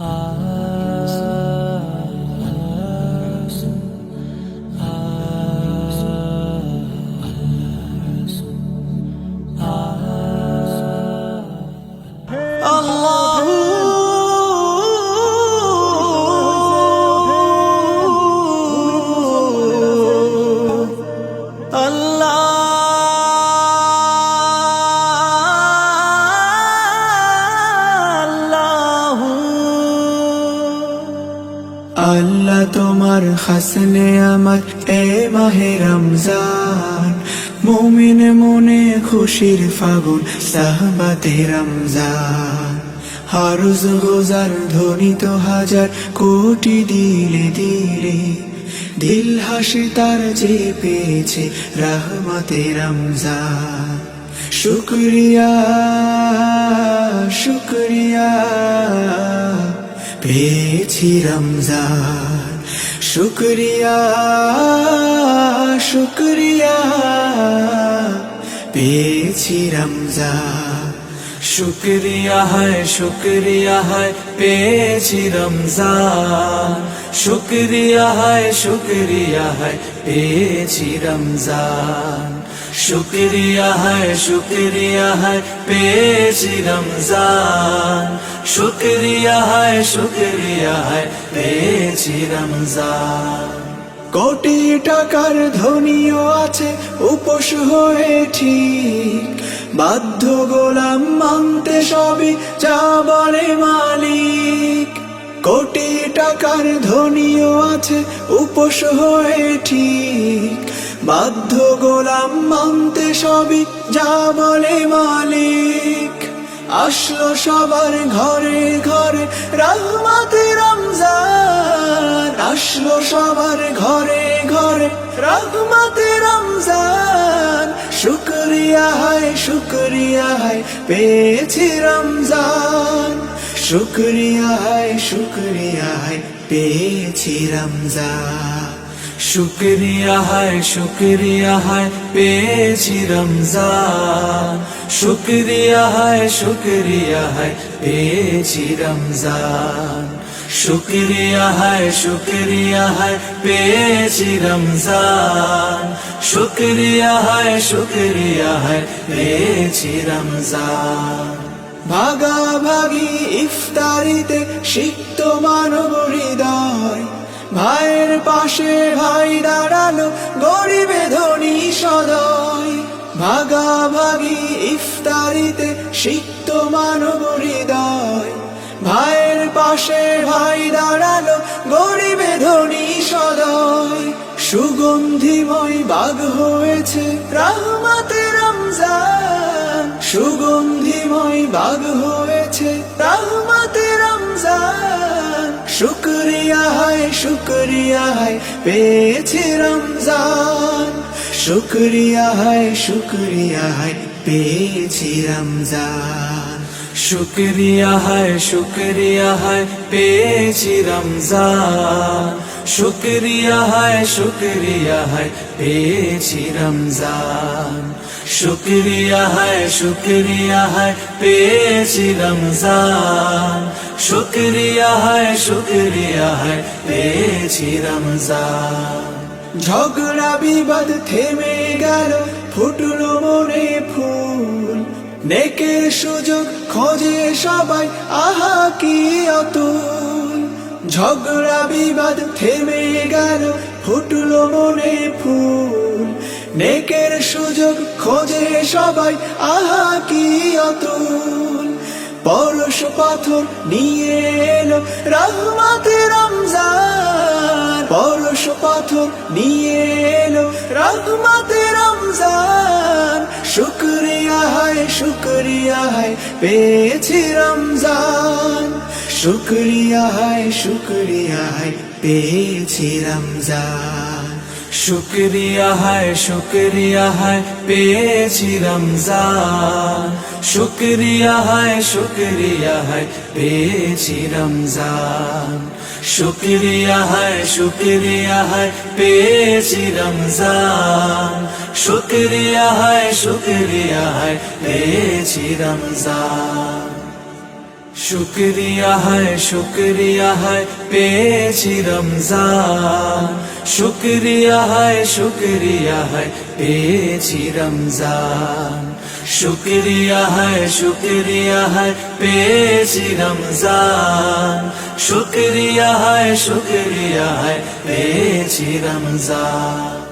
爱 তোমার হাসনে আমার এ মাহে রমজান। মুমিন মনে খুশির ফাগুন, সাহবাতে রমজান। হারুজ গোজার ধ্বনিত হাজার কোটি দিলে দিলে। দিল হাসি তার যে পেয়েছে রহমতে রমজান। শুক্রিয়া শুক্রিয়া, পেয়েছি রমজান। শুক্রিয়া শুক্রিয়া পেয়েছি রমজান। শুক্রিয়া হয় শুক্রিয়া হয়, পেয়েছি রমজান। শুক্রিয়া হয় শুক্রিয়া হয়, পেয়েছি রমজান। শুক্রিয়া হয় শুক্রিয়া হয়, পেয়েছি রমজান। শুক্রিয়া হয় শুক্রিয়া হয়, পেয়েছি রমজান। কোটি টাকার ধনীও আছে, উপোস হয়ে ঠিক। বাধ্য গোলাম মানতে সবই যা বলে মালিক। কোটি টাকার ধনীও আছে, উপোস হয়ে ঠিক। বাধ্য গোলাম মানতে সবই যা বলে মালিক। আসলো সবার ঘরে ঘরে রহমতে রমজান। আসলো সবার ঘরে ঘরে রহমতে শুক্রিয়া হয় শুক্রিয়া হয়, পেয়েছি রমজান। শুক্রিয়া হয় শুক্রিয়া হয়, পেয়েছি রমজান। শুক্রিয়া হয় শুক্রিয়া হয়, পেয়েছি রমজান। শুক্রিয়া হয় শুক্রিয়া হয়, পেয়েছি রমজান। শুক্রিয়া হয় শুক্রিয়া হয়, পেয়েছি রমজান। শুক্রিয়া হয় শুক্রিয়া হয়, পেয়েছি রমজান। ভাগাভাগি ইফতারিতে সিক্ত মানব হৃদয়। ভাইয়ের পাশে ভাই দাঁড়াল গরিবে ধনী সদয়। ভাগাভাগি ইফতারিতে সিক্ত মানব হৃদয়। ভাইয়ের পাশে ভাই দাঁড়াল গরিবে ধনী সদয়। সুগন্ধিময় বাগ হয়েছে রহমতে রমজান। সুগন্ধিময় বাগ হয়েছে রহমতে রমজান। শুক্রিয়া হয় শুক্রিয়া হয়, পেয়েছি রমজান। শুক্রিয়া হয় শুক্রিয়া হয়, পেয়েছি রমজান। শুক্রিয়া হয় শুক্রিয়া হয়, পেয়েছি রমজান। শুক্রিয়া হয় শুক্রিয়া হয়, পেয়েছি রমজান। শুক্রিয়া হয় শুক্রিয়া হয়, পেয়েছি রমজান। শুক্রিয়া হয় শুক্রিয়া হয়, পেয়েছি রমজান। ঝগড়া বিবাদ থেমে গেল, ফুটলো মনে ফুল। নেকের সুযোগ খোঁজে সবাই, আহা কি অতুল। ঝগড়া বিবাদ থেমে গেল, ফুটলো মনে ফুল। নেকের সুযোগ খোঁজে সবাই, আহা কি অতুল। পরশ পাথর নিয়ে এলো, রহমতে রমজান। পরশ পাথর নিয়ে এলো রহমতে রমজান। শুক্রিয়া হয় শুক্রিয়া হয়, পেয়েছি রমজান। শুক্রিয়া হয় শুক্রিয়া হয়, পেয়েছি রমজান। শুক্রিয়া হয় শুক্রিয়া হয়, পেয়েছি রমজান। শুক্রিয়া হয় শুক্রিয়া হয়, পেয়েছি রমজান। শুক্রিয়া হয় শুক্রিয়া হয়, পেয়েছি রমজান। শুক্রিয়া হয় শুক্রিয়া হয়, পেয়েছি রমজান। শুক্রিয়া হায় শুক্রিয়া হায়, পেয়েছি রমজান। শুক্রিয়া হায় শুক্রিয়া হায়, পেয়েছি রমজান। শুক্রিয়া হয় শুক্রিয়া হয় পেয়েছি রমজান। শুক্রিয়া হয় শুক্রিয়া হয় পেয়েছি রমজান।